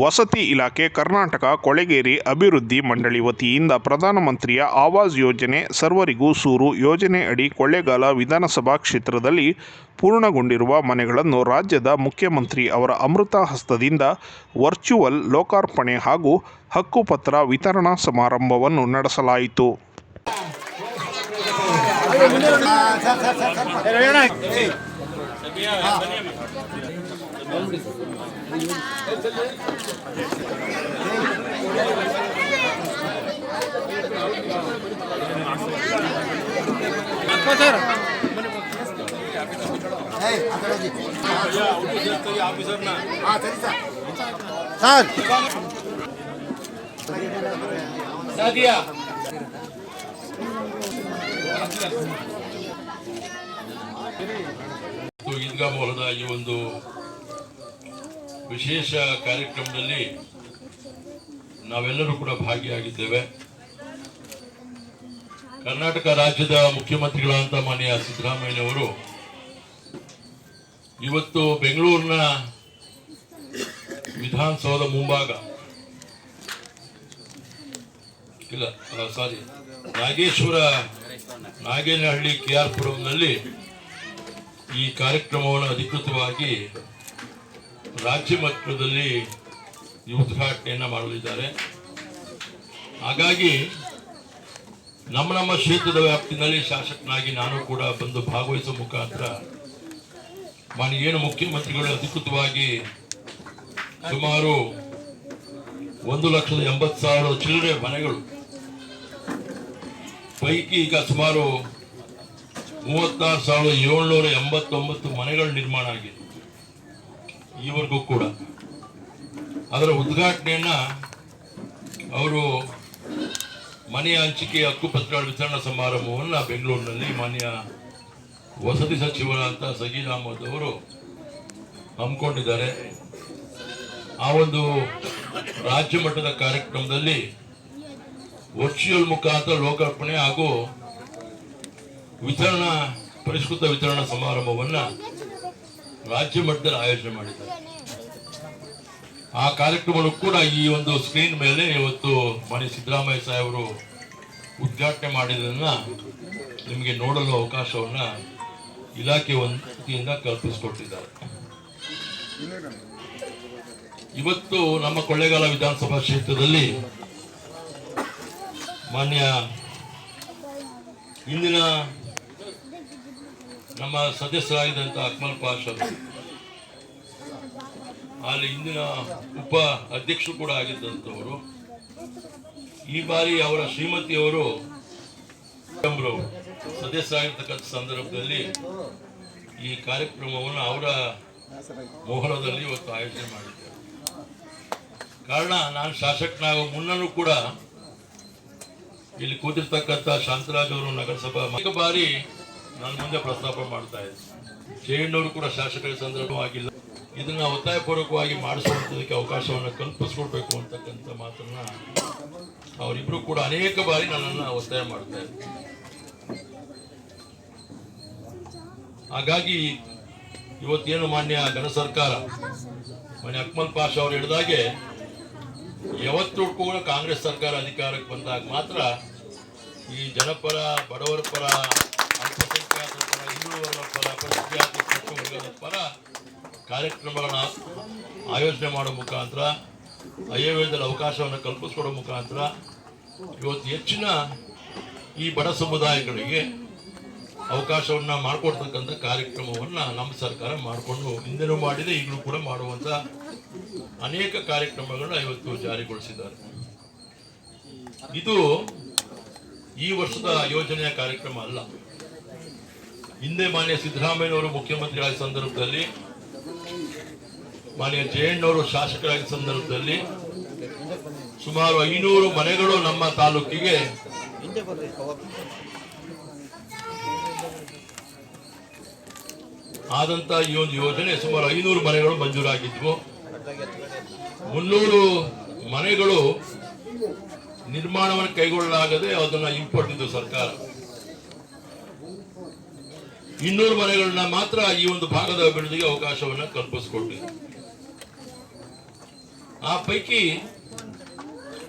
ವಸತಿ ಇಲಾಖೆ ಕರ್ನಾಟಕ ಕೊಳೆಗೇರಿ ಅಭಿವೃದ್ಧಿ ಮಂಡಳಿ ವತಿಯಿಂದ ಪ್ರಧಾನಮಂತ್ರಿಯ ಆವಾಸ್ ಯೋಜನೆ ಸರ್ವರಿಗೂ ಸೂರು ಯೋಜನೆ ಅಡಿ ಕೊಳ್ಳೇಗಾಲ ವಿಧಾನಸಭಾ ಕ್ಷೇತ್ರದಲ್ಲಿ ಪೂರ್ಣಗೊಂಡಿರುವ ಮನೆಗಳನ್ನು ರಾಜ್ಯದ ಮುಖ್ಯಮಂತ್ರಿ ಅವರ ಅಮೃತ ಹಸ್ತದಿಂದ ವರ್ಚುವಲ್ ಲೋಕಾರ್ಪಣೆ ಹಾಗೂ ಹಕ್ಕುಪತ್ರ ವಿತರಣಾ ಸಮಾರಂಭವನ್ನು ನಡೆಸಲಾಯಿತು. ಸರ್ ಮತ್ತು ಈದ್ಗಾ ಮಹಲದ ಈ ಒಂದು ವಿಶೇಷ ಕಾರ್ಯಕ್ರಮದಲ್ಲಿ ನಾವೆಲ್ಲರೂ ಕೂಡ ಭಾಗಿಯಾಗಿದ್ದೇವೆ. ಕರ್ನಾಟಕ ರಾಜ್ಯದ ಮುಖ್ಯಮಂತ್ರಿಗಳಾದಂಥ ಮಾನ್ಯ ಸಿದ್ದರಾಮಯ್ಯನವರು ಇವತ್ತು ಬೆಂಗಳೂರಿನ ವಿಧಾನಸೌಧ ಮುಂಭಾಗ, ಇಲ್ಲ sorry Nageshwara, Naganahalli K R ಪುರಂನಲ್ಲಿ ಈ ಕಾರ್ಯಕ್ರಮವನ್ನು ಅಧಿಕೃತವಾಗಿ ರಾಜ್ಯ ಮಟ್ಟದಲ್ಲಿ ಉದ್ಘಾಟನೆಯನ್ನು ಮಾಡಲಿದ್ದಾರೆ. ಹಾಗಾಗಿ ನಮ್ಮ ನಮ್ಮ ಕ್ಷೇತ್ರದ ವ್ಯಾಪ್ತಿನಲ್ಲಿ ಶಾಸಕನಾಗಿ ನಾನು ಕೂಡ ಬಂದು ಭಾಗವಹಿಸುವ ಮುಖಾಂತರ ಏನು ಮುಖ್ಯಮಂತ್ರಿಗಳು ಅಧಿಕೃತವಾಗಿ ಸುಮಾರು ಒಂದು ಲಕ್ಷದ ಎಂಬತ್ತು ಸಾವಿರ ಚಿಲ್ಲರೆ ಮನೆಗಳು, ಪೈಕಿ ಈಗ ಸುಮಾರು ಮೂವತ್ತಾರು ಸಾವಿರದ ಏಳ್ನೂರ ಎಂಬತ್ತೊಂಬತ್ತು ಮನೆಗಳು ನಿರ್ಮಾಣ ಆಗಿದೆ. ಈವರೆಗೂ ಕೂಡ. ಅದರ ಉದ್ಘಾಟನೆಯನ್ನ ಅವರು ಮನೆಯ ಹಂಚಿಕೆ ಹಕ್ಕುಪತ್ರಗಳ ವಿತರಣಾ ಸಮಾರಂಭವನ್ನು ಬೆಂಗಳೂರಿನಲ್ಲಿ ಮಾನ್ಯ ವಸತಿ ಸಚಿವರಾದಂಥ ಸಜೀದ್ ಅಹಮದ್ ಅವರು ಹಮ್ಮಿಕೊಂಡಿದ್ದಾರೆ. ಆ ಒಂದು ರಾಜ್ಯ ಮಟ್ಟದ ಕಾರ್ಯಕ್ರಮದಲ್ಲಿ ವರ್ಚುವಲ್ ಮುಖಾಂತರ ಲೋಕಾರ್ಪಣೆ ಹಾಗೂ ವಿತರಣಾ, ಪರಿಷ್ಕೃತ ವಿತರಣಾ ಸಮಾರಂಭವನ್ನ ರಾಜ್ಯ ಮಟ್ಟದಲ್ಲಿ ಆಯೋಜನೆ ಮಾಡಿದ್ದಾರೆ. ಆ ಕಾರ್ಯಕ್ರಮವನ್ನು ಕೂಡ ಈ ಒಂದು ಸ್ಕ್ರೀನ್ ಮೇಲೆ ಇವತ್ತು ಮಾನ್ಯ ಸಿದ್ದರಾಮಯ್ಯ ಸಾಹೇಬರು ಉದ್ಘಾಟನೆ ಮಾಡಿದ್ದನ್ನ ನಿಮಗೆ ನೋಡಲು ಅವಕಾಶವನ್ನ ಇಲಾಖೆ ವತಿಯಿಂದ ಕಲ್ಪಿಸಿಕೊಟ್ಟಿದ್ದಾರೆ. ಇವತ್ತು ನಮ್ಮ ಕೊಳ್ಳೇಗಾಲ ವಿಧಾನಸಭಾ ಕ್ಷೇತ್ರದಲ್ಲಿ ಮಾನ್ಯ ಇಂದಿನ ನಮ್ಮ ಸದಸ್ಯರಾಗಿದ್ದಂಥ ಅಕ್ಮಲ್ ಪಾಷ್ ಅವರು. ಅಲ್ಲಿ ಇಂದಿನ ಉಪ ಅಧ್ಯಕ್ಷರು ಕೂಡ ಆಗಿದ್ದಂಥವರು. ಈ ಬಾರಿ ಅವರ ಶ್ರೀಮತಿಯವರು ಸದಸ್ಯರಾಗಿರ್ತಕ್ಕಂಥ ಸಂದರ್ಭದಲ್ಲಿ ಈ ಕಾರ್ಯಕ್ರಮವನ್ನು ಅವರ ಮೋಹನದಲ್ಲಿ ಇವತ್ತು ಆಯೋಜನೆ ಮಾಡಿದ್ದೆ ಕಾರಣ, ನಾನು ಶಾಸಕನಾಗೋ ಮುನ್ನೂ ಕೂಡ ಇಲ್ಲಿ ಕೂತಿರ್ತಕ್ಕಂಥ ಶಾಂತರಾಜ್ ಅವರು ನಗರಸಭಾ ಬಾರಿ ನನ್ನ ಮುಂದೆ ಪ್ರಸ್ತಾಪ ಮಾಡ್ತಾ ಇದ್ದೆ ಜಯಣ್ಣವರು ಕೂಡ ಶಾಸಕರ ಸಂದರ್ಭವಾಗಿಲ್ಲ. ಇದನ್ನ ಒತ್ತಾಯಪೂರ್ವಕವಾಗಿ ಮಾಡಿಸುವಂಥದಕ್ಕೆ ಅವಕಾಶವನ್ನು ಕಲ್ಪಿಸ್ಕೊಡ್ಬೇಕು ಅಂತಕ್ಕಂಥ ಮಾತನ್ನ ಅವರಿಬ್ರು ಕೂಡ ಅನೇಕ ಬಾರಿ ನನ್ನನ್ನು ಒತ್ತಾಯ ಮಾಡ್ತಾ ಇದ್ದಾರೆ. ಹಾಗಾಗಿ ಇವತ್ತೇನು ಮಾನ್ಯ ಘನ ಸರ್ಕಾರ, ಮಾನ್ಯ ಅಕ್ಮಲ್ ಪಾಷಾ ಅವರು ಹಿಡಿದಾಗೆ ಯಾವತ್ತೂ ಕೂಡ ಕಾಂಗ್ರೆಸ್ ಸರ್ಕಾರ ಅಧಿಕಾರಕ್ಕೆ ಬಂದಾಗ ಮಾತ್ರ ಈ ಜನಪರ, ಬಡವರ ಪರ ಅಲ್ಪಸಂಖ್ಯಾತರ ಪರ ಪರ ಕಾರ್ಯಕ್ರಮಗಳನ್ನ ಆಯೋಜನೆ ಮಾಡೋ ಮುಖಾಂತರ, ಆಯುರ್ವೇದದ ಅವಕಾಶವನ್ನು ಕಲ್ಪಿಸ್ಕೊಡೋ ಮುಖಾಂತರ, ಇವತ್ತು ಹೆಚ್ಚಿನ ಈ ಬಡ ಸಮುದಾಯಗಳಿಗೆ ಅವಕಾಶವನ್ನು ಮಾಡಿಕೊಡ್ತಕ್ಕಂಥ ಕಾರ್ಯಕ್ರಮವನ್ನು ನಮ್ಮ ಸರ್ಕಾರ ಮಾಡಿಕೊಂಡು ಹಿಂದೆನೂ ಮಾಡಿದೆ, ಈಗಲೂ ಕೂಡ ಮಾಡುವಂಥ ಅನೇಕ ಕಾರ್ಯಕ್ರಮಗಳನ್ನು ಇವತ್ತು ಜಾರಿಗೊಳಿಸಿದ್ದಾರೆ. ಇದು ಈ ವರ್ಷದ ಯೋಜನೆಯ ಕಾರ್ಯಕ್ರಮ ಅಲ್ಲ. ಹಿಂದೆ ಮಾನ್ಯ ಸಿದ್ದರಾಮಯ್ಯನವರು ಮುಖ್ಯಮಂತ್ರಿಗಳ ಸಂದರ್ಭದಲ್ಲಿ, ಮಾನ್ಯ ಜಯಣ್ಣವರು ಶಾಸಕರಾದ ಸಂದರ್ಭದಲ್ಲಿ ಸುಮಾರು ಐನೂರು ಮನೆಗಳು ನಮ್ಮ ತಾಲೂಕಿಗೆ ಆದಂತ ಈ ಒಂದು ಯೋಜನೆ ಸುಮಾರು ಐನೂರು ಮನೆಗಳು ಮಂಜೂರಾಗಿದ್ವು. ಮುನ್ನೂರು ಮನೆಗಳು ನಿರ್ಮಾಣವನ್ನು ಕೈಗೊಳ್ಳಲಾಗದೆ ಅದನ್ನು ಇಂಪೋರ್ಟ್ ಇದ್ದು ಸರ್ಕಾರ. ಇನ್ನೂರು ಮನೆಗಳನ್ನ ಮಾತ್ರ ಈ ಒಂದು ಭಾಗದ ಅಭಿವೃದ್ಧಿಗೆ ಅವಕಾಶವನ್ನ ಕಲ್ಪಿಸಿಕೊಟ್ಟಿದೆ ಆ ಪೈಕಿ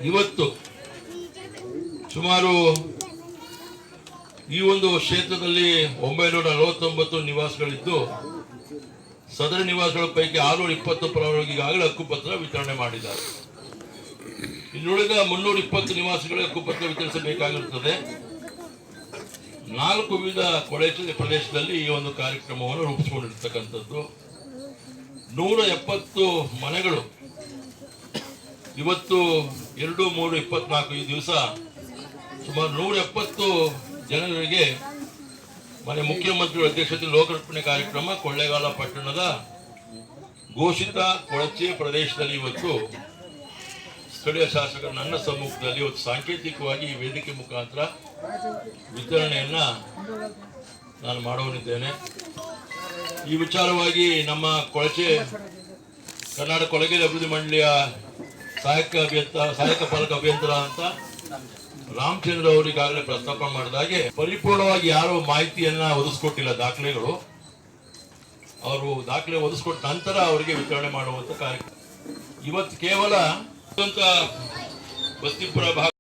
ಇವತ್ತು ಸುಮಾರು ಈ ಒಂದು ಕ್ಷೇತ್ರದಲ್ಲಿ ಒಂಬೈನೂರ ನಲವತ್ತೊಂಬತ್ತು ನಿವಾಸಗಳಿದ್ದು, ಸದರ ನಿವಾಸಗಳ ಪೈಕಿ ಆರುನೂರ ಇಪ್ಪತ್ತು ಈಗಾಗಲೇ ಹಕ್ಕುಪತ್ರ ವಿತರಣೆ ಮಾಡಿದ್ದಾರೆ. ಇನ್ನುಳಿದ ಮುನ್ನೂರ ಇಪ್ಪತ್ತು ಹಕ್ಕು ಹಕ್ಕುಪತ್ರ ವಿತರಿಸಬೇಕಾಗಿರುತ್ತದೆ. ನಾಲ್ಕು ವಿವಿಧ ಕೊಳಚೆ ಪ್ರದೇಶದಲ್ಲಿ ಈ ಒಂದು ಕಾರ್ಯಕ್ರಮವನ್ನು ರೂಪಿಸಿಕೊಂಡಿರ್ತಕ್ಕಂಥದ್ದು. ನೂರ ಎಪ್ಪತ್ತು ಮನೆಗಳು. ಇವತ್ತು ಎರಡು, ಮೂರು, ಇಪ್ಪತ್ನಾಲ್ಕು ಈ ದಿವಸ ಸುಮಾರು ನೂರ ಎಪ್ಪತ್ತು ಜನರಿಗೆ ಮನೆ ಮುಖ್ಯಮಂತ್ರಿಗಳ ಅಧ್ಯಕ್ಷತೆ ಲೋಕಾರ್ಪಣೆ ಕಾರ್ಯಕ್ರಮ ಕೊಳ್ಳೇಗಾಲ ಪಟ್ಟಣದ ಘೋಷಿತ ಕೊಳಚೆ ಪ್ರದೇಶದಲ್ಲಿ ಇವತ್ತು ಸ್ಥಳೀಯ ಶಾಸಕರ ನನ್ನ ಸಮ್ಮುಖದಲ್ಲಿ ಇವತ್ತು ಸಾಂಕೇತಿಕವಾಗಿ ವೇದಿಕೆ ಮುಖಾಂತರ ವಿತರಣೆಯನ್ನ ನಾನು ಮಾಡುವನಿದ್ದೇನೆ ಈ ವಿಚಾರವಾಗಿ ನಮ್ಮ ಕೊಳಚೆ, ಕರ್ನಾಟಕ ಕೊಳಗೇರಿ ಅಭಿವೃದ್ಧಿ ಮಂಡಳಿಯ ಸಹಾಯಕ ಅಭಿಯಂತರ ಸಹಾಯಕ ಪಾಲಕ ಅಭಿಯಂತರ ಅಂತ ರಾಮಚಂದ್ರ ಅವರಿಗಾಗಲೇ ಪ್ರಸ್ತಾಪ ಮಾಡಿದಾಗೆ ಪರಿಪೂರ್ಣವಾಗಿ ಯಾರು ಮಾಹಿತಿಯನ್ನ ಒದಗಿಸ್ಕೊಟ್ಟಿಲ್ಲ ದಾಖಲೆಗಳು, ಅವರು ದಾಖಲೆ ಒದಗಿಸ್ಕೊಟ್ಟ ನಂತರ ಅವರಿಗೆ ವಿತರಣೆ ಮಾಡುವಂತ ಕಾರ್ಯಕ್ರಮ. ಇವತ್ತು ಕೇವಲ ಬಸ್ತಿಪುರ ಭಾಗ